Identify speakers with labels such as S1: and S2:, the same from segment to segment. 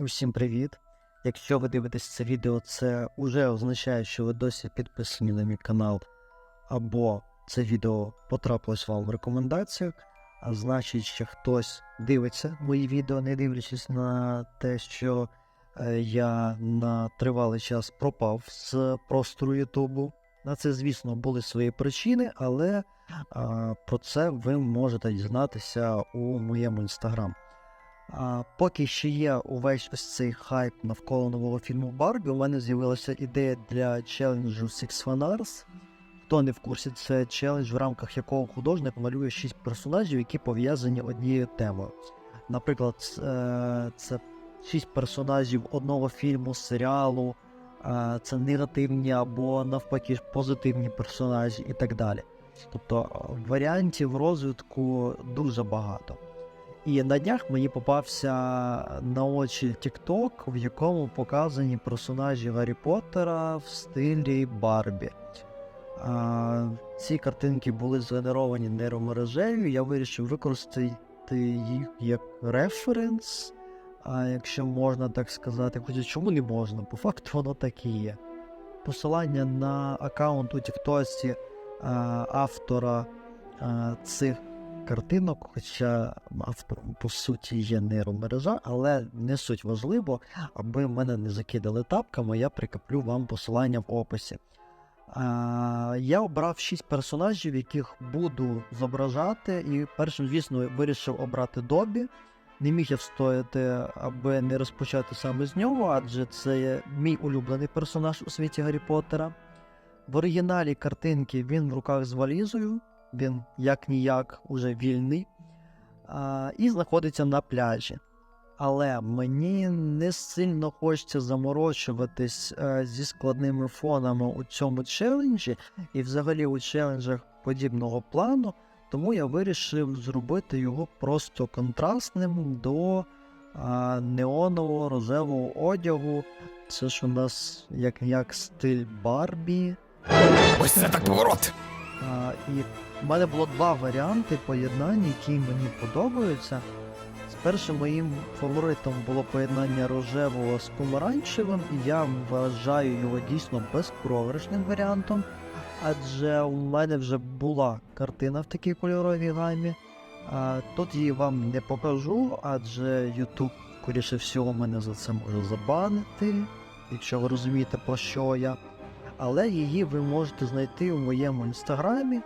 S1: Усім привіт! Якщо ви дивитесь це відео, це вже означає, що ви досі підписані на мій канал, або це відео потрапилось вам в рекомендаціях, а значить, що хтось дивиться мої відео, не дивлячись на те, що е, я на тривалий час пропав з простору Ютубу. На це, звісно, були свої причини, але а, про це ви можете дізнатися у моєму інстаграм. А, поки ще є увесь ось цей хайп навколо нового фільму Барбі, у мене з'явилася ідея для челенджу Six Fan. Хто не в курсі, це челендж, в рамках якого художник малює шість персонажів, які пов'язані однією темою. Наприклад, е, це шість персонажів одного фільму, серіалу, е, це негативні або навпаки позитивні персонажі і так далі. Тобто е, варіантів розвитку дуже багато. І на днях мені попався на очі TikTok, в якому показані персонажі Гаррі Поттера в стилі Барбі. А, ці картинки були згенеровані нейромережею. Я вирішив використати їх як референс, а, якщо можна так сказати. Хоча чому не можна? По факту воно так і є. Посилання на аккаунт у Тіктосі автора а, цих картинок, хоча автором по суті є нейромережа, але не суть важливо, аби мене не закидали тапками, я прикріплю вам посилання в описі. А, я обрав 6 персонажів, яких буду зображати, і першим, звісно, вирішив обрати Добі. Не міг я встояти, аби не розпочати саме з нього, адже це мій улюблений персонаж у світі Гаррі Поттера. В оригіналі картинки він в руках з валізою, він як ніяк уже вільний а, і знаходиться на пляжі. Але мені не сильно хочеться заморочуватись а, зі складними фонами у цьому челенджі і взагалі у челенджах подібного плану, тому я вирішив зробити його просто контрастним до а, неонового рожевого одягу. Це ж у нас як як стиль Барбі.
S2: Ось це так поворот!
S1: І в мене було два варіанти поєднань, які мені подобаються. Спершу моїм фаворитом було поєднання рожевого з помаранчевим, і я вважаю його дійсно безпрограшним варіантом, адже у мене вже була картина в такій кольоровій гамі. Тут її вам не покажу, адже YouTube, скоріше всього, мене за це може забанити, якщо ви розумієте, про що я але її ви можете знайти у моєму інстаграмі.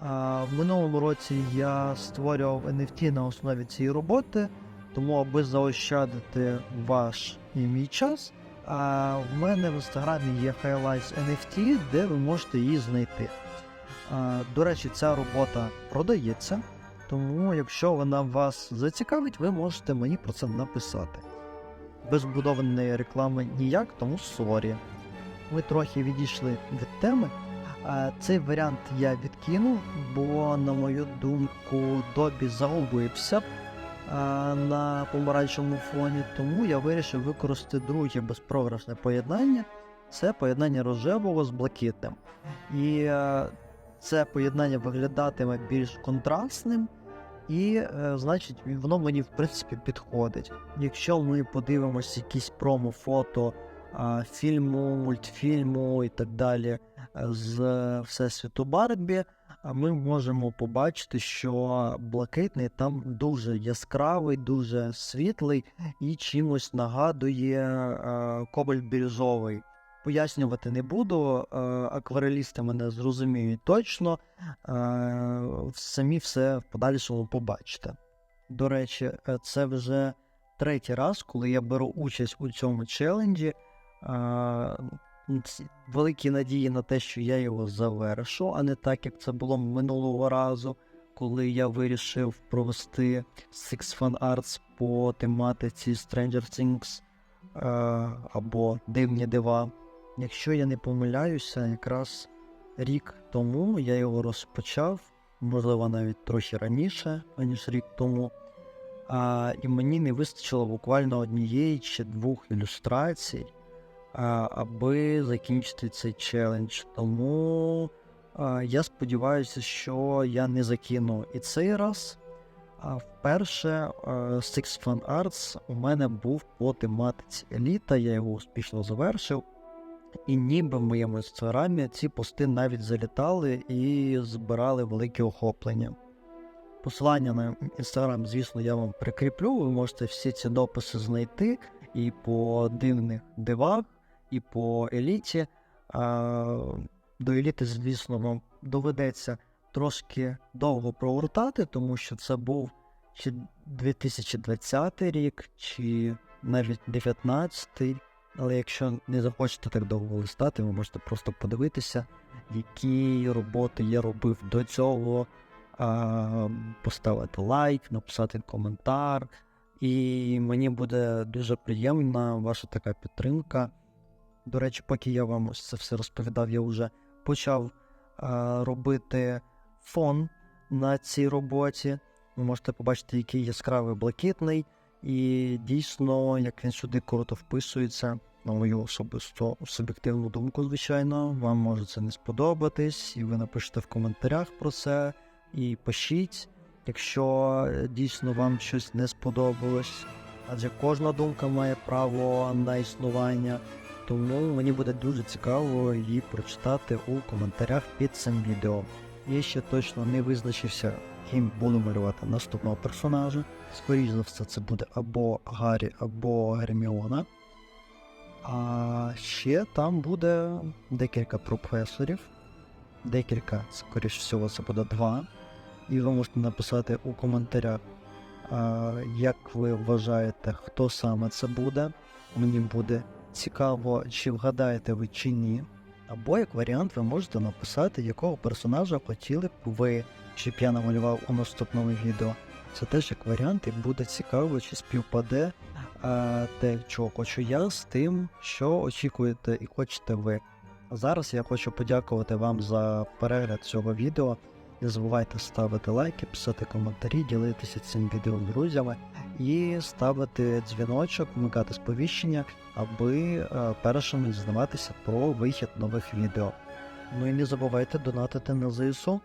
S1: В минулому році я створював NFT на основі цієї роботи, тому аби заощадити ваш і мій час. А в мене в інстаграмі є Highlights NFT, де ви можете її знайти. До речі, ця робота продається, тому якщо вона вас зацікавить, ви можете мені про це написати. Без вбудованої реклами ніяк, тому сорі ми трохи відійшли від теми. Цей варіант я відкинув, бо, на мою думку, Добі загубився на помаранчевому фоні, тому я вирішив використати друге безпрограшне поєднання це поєднання рожевого з блакитним. І це поєднання виглядатиме більш контрастним, і, е, значить, воно мені в принципі підходить. Якщо ми подивимося якісь промо-фото фільму, мультфільму і так далі е, з Всесвіту Барбі, ми можемо побачити, що блакитний там дуже яскравий, дуже світлий і чимось нагадує а, кобальт бірюзовий. Пояснювати не буду, е, акварелісти мене зрозуміють точно, е, самі все в подальшому побачите. До речі, е, це вже третій раз, коли я беру участь у цьому челенджі. А, великі надії на те, що я його завершу, а не так, як це було минулого разу, коли я вирішив провести Six Fan Arts по тематиці Stranger Things або Дивні дива. Якщо я не помиляюся, якраз рік тому я його розпочав, можливо, навіть трохи раніше, аніж рік тому. А, і мені не вистачило буквально однієї чи двох ілюстрацій аби закінчити цей челендж. Тому я сподіваюся, що я не закину і цей раз. А вперше Six Fun Arts у мене був по тематиці еліта, я його успішно завершив. І ніби в моєму інстаграмі ці пости навіть залітали і збирали велике охоплення. Посилання на інстаграм, звісно, я вам прикріплю. Ви можете всі ці дописи знайти і по дивних дивах, і по еліті. До еліти, звісно, вам доведеться трошки довго прогортати, тому що це був чи 2020 рік, чи навіть 2019. Але якщо не захочете так довго листати, ви можете просто подивитися, які роботи я робив до цього, поставити лайк, написати коментар. І мені буде дуже приємна ваша така підтримка. До речі, поки я вам ось це все розповідав, я вже почав а, робити фон на цій роботі. Ви можете побачити, який яскравий блакитний, і дійсно, як він сюди круто вписується, на мою особисту суб'єктивну думку, звичайно, вам може це не сподобатись, і ви напишете в коментарях про це, і пишіть, якщо е, дійсно вам щось не сподобалось. Адже кожна думка має право на існування. Тому мені буде дуже цікаво її прочитати у коментарях під цим відео. Я ще точно не визначився, ким буду малювати наступного персонажа. Скоріше за все, це буде або Гаррі, або Герміона. А ще там буде декілька професорів. Декілька, скоріш всього, це буде два. І ви можете написати у коментарях, як ви вважаєте, хто саме це буде. Мені буде цікаво, чи вгадаєте ви чи ні. Або як варіант, ви можете написати, якого персонажа хотіли б ви, щоб я намалював у наступному відео. Це теж як варіант, і буде цікаво, чи співпаде а, те, чого хочу я, з тим, що очікуєте і хочете ви. А зараз я хочу подякувати вам за перегляд цього відео. Не забувайте ставити лайки, писати коментарі, ділитися цим відео з друзями і ставити дзвіночок, вмикати сповіщення, аби першим першими дізнаватися про вихід нових відео. Ну і не забувайте донатити на ЗСУ.